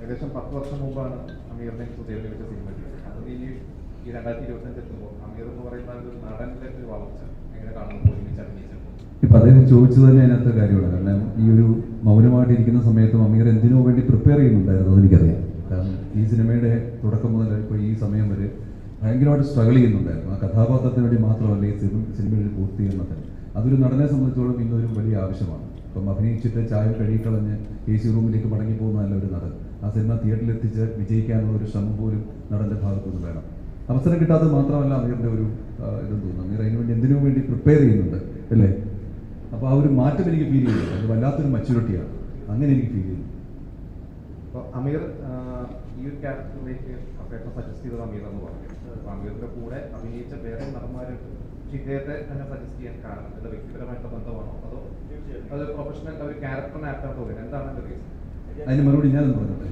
ഏകദേശം പത്ത് വർഷം മുമ്പാണ് അമീറിനെ സുധേവിനെ വെച്ച സിനിമ അത് ഈ ഈ രണ്ടായിരത്തി ഇരുപത്തഞ്ച് എത്തുമ്പോൾ അമീർ എന്ന് പറയുന്ന ഒരു നടനിലെ ഒരു വളർച്ച എങ്ങനെ കാണുന്നു ഒരുമിച്ച് അഭിനയിച്ചപ്പോൾ ഇപ്പം അദ്ദേഹം ചോദിച്ചത് തന്നെ അതിനകത്ത് കാര്യമാണ് കാരണം ഈ ഒരു മൗനമായിട്ടിരിക്കുന്ന സമയത്തും അമീർ എന്തിനോ വേണ്ടി പ്രിപ്പയർ ചെയ്യുന്നുണ്ടായിരുന്നു അതെനിക്കറിയാം. കാരണം ഈ സിനിമയുടെ തുടക്കം മുതൽ ഇപ്പോൾ ഈ സമയം വരെ ഭയങ്കരമായിട്ട് സ്ട്രഗിൾ ചെയ്യുന്നുണ്ടായിരുന്നു. ആ കഥാപാത്രത്തിന് വേണ്ടി മാത്രമല്ല ഈ സിനിമ സിനിമയുടെ പൂർത്തീകരണത്തിന് അതൊരു നടനെ സംബന്ധിച്ചോളം ഇന്നൊരു വലിയ ആവശ്യമാണ്. ഇപ്പം അഭിനയിച്ചിട്ട് ചായ കഴുകിക്കളഞ്ഞ് എ സി റൂമിലേക്ക് മടങ്ങി ആ സിനിമ തിയേറ്ററിൽ എത്തിച്ച് വിജയിക്കാനുള്ള ഒരു ശ്രമം പോലും നടന്റെ ഭാഗത്തുനിന്ന് വേണം. അവസരം കിട്ടാതെ മാത്രമല്ല അമീറിന്റെ ഒരു ഇതും ഇതെന്ന് തോന്നുന്നു. അമീർ അതിനു വേണ്ടി എന്തിനു വേണ്ടി പ്രിപ്പയർ ചെയ്യുന്നുണ്ട് അല്ലേ? അപ്പോൾ ആ ഒരു മാറ്റം എനിക്ക് ഫീൽ ചെയ്യുന്നു അത് വല്ലാത്തൊരു മച്യൂരിറ്റിയാണ് അങ്ങനെ എനിക്ക് ഫീൽ ചെയ്യുന്നു. അപ്പോൾ അമീർ ഈ ഒരു ക്യാരക്ടറിലേക്ക് അദ്ദേഹത്തെ സജസ്റ്റ് ചെയ്തത് അമീർ എന്ന് പറഞ്ഞു. അപ്പോൾ അമീറിന്റെ കൂടെ അഭിനയിച്ച വേറെ നടന്മാരുണ്ട് പക്ഷേ ഇദ്ദേഹത്തെ തന്നെ സജസ്റ്റ് ചെയ്യാൻ കാരണം ഇത് വ്യക്തിപരമായിട്ടുള്ള ബന്ധമാണോ? അതോ അത് പ്രൊഫഷണൽ ഒരു ക്യാരക്ടറിനെ ആക്കാൻ തോന്നുന്നത് എന്താണ് റീസൺ അതിന് മറുപടി ഞാൻ പറഞ്ഞിട്ട്?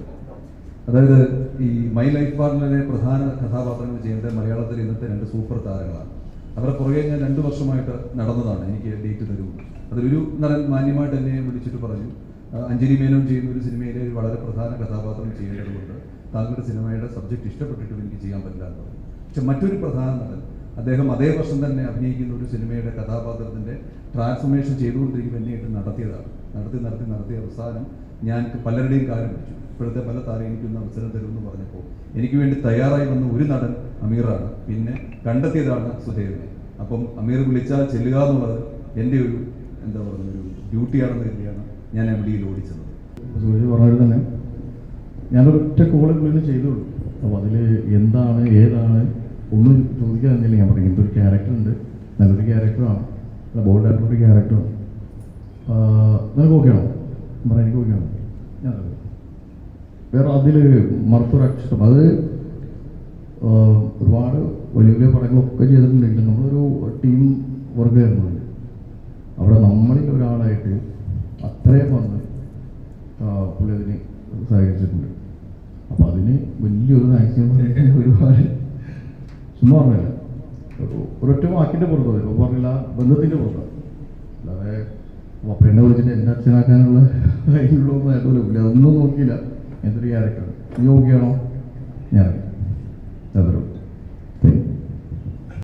അതായത് ഈ മൈ ലൈഫ് പാർട്ണറിലെ പ്രധാന കഥാപാത്രങ്ങൾ ചെയ്യേണ്ടത് മലയാളത്തിൽ ഇന്നത്തെ രണ്ട് സൂപ്പർ താരങ്ങളാണ്. അവരുടെ പുറകെ ഞാൻ രണ്ട് വർഷമായിട്ട് നടന്നതാണ്. എനിക്ക് ഡേറ്റ് തരൂ അതിലൊരു നടൻ മാന്യമായിട്ട് എന്നെ വിളിച്ചിട്ട് പറഞ്ഞു "ആ, അഞ്ജലി മേനോൻ ചെയ്യുന്ന ഒരു സിനിമയിലെ ഒരു വളരെ പ്രധാന കഥാപാത്രം ചെയ്യേണ്ടതുകൊണ്ട് താങ്കളുടെ സിനിമയുടെ സബ്ജക്റ്റ് ഇഷ്ടപ്പെട്ടിട്ടും എനിക്ക് ചെയ്യാൻ പറ്റില്ല എന്ന് പറഞ്ഞു. പക്ഷെ മറ്റൊരു പ്രധാന നടൻ അദ്ദേഹം അതേ വർഷം തന്നെ അഭിനയിക്കുന്ന ഒരു സിനിമയുടെ കഥാപാത്രത്തിന്റെ ട്രാൻസ്ഫോർമേഷൻ ചെയ്തുകൊണ്ടിരിക്കുമ്പോൾ എന്നെയായിട്ട് നടത്തിയതാണ്. നടത്തി നടത്തി നടത്തിയ അവസാനം ഞാൻ പലരുടെയും കാര്യം പിടിച്ചു. ഇപ്പോഴത്തെ പല താരം എനിക്കൊന്ന് അവസരം തരുമെന്ന് പറഞ്ഞപ്പോൾ എനിക്ക് വേണ്ടി തയ്യാറായി വന്ന ഒരു നടൻ അമീറാണ്. പിന്നെ കണ്ടെത്തിയതാണ് സുധേവിനെ അപ്പം അമീർ വിളിച്ചാൽ ചെല്ലുക എന്നുള്ളത് എന്റെ ഒരു എന്താ പറയുക ഒരു ഡ്യൂട്ടിയാണെന്ന് കരുതിയാണ് ഞാൻ എം ഡിയിൽ ഓടിച്ചത്. സൂര്യ പറഞ്ഞത് തന്നെ. ഞാനൊരൊറ്റ കോൾ പുള്ളിന് ചെയ്തുള്ളൂ. അപ്പോൾ അതിൽ എന്താണ് ഏതാണ് ഒന്നും ചോദിക്കാൻ തന്നെയില്ല. ഞാൻ പറയും ഒരു ക്യാരക്ടർ ഉണ്ട്. നല്ലൊരു ക്യാരക്ടറാണ് നല്ല ബോൾഡ് ആയിട്ടുള്ള ഒരു ക്യാരക്ടറാണ് നിനക്ക് ഓക്കെയാണോ പറയാം എനിക്ക് ഓക്കെയാണോ ഞാൻ. വേറെ അതിൽ മറുത്തൊരു അക്ഷരം. അത് ഒരുപാട് വലിയ വലിയ പടങ്ങളൊക്കെ ചെയ്തിട്ടുണ്ടെങ്കിലും നമ്മളൊരു ടീം വർക്ക് ആയിരുന്നു അതിൽ. അവിടെ നമ്മളിൽ ഒരാളായിട്ട് അത്രയും വന്ന് പുള്ളി അതിന് സഹകരിച്ചിട്ടുണ്ട്. അപ്പം അതിന് വലിയൊരു മാക്സിമം ഒരുപാട് ചുമ്മാ പറഞ്ഞില്ല. ഒരു- ഒരൊറ്റ വാക്കിന്റെ പുറത്താണ് ഇപ്പോൾ പറഞ്ഞില്ല ബന്ധത്തിന്റെ പുറത്താണ് അല്ലാതെ പപ്പേനെ വിളിച്ചിട്ട് എന്റെ അച്ഛനാക്കാനുള്ള കാര്യങ്ങളൊന്നും ആയിട്ടില്ല പുള്ളി അതൊന്നും നോക്കിയില്ല. എന്തൊരു ക്യാരക്ടർ നീ നോക്കിയാണോ ഞാൻ അത്രേ ഉള്ളൂ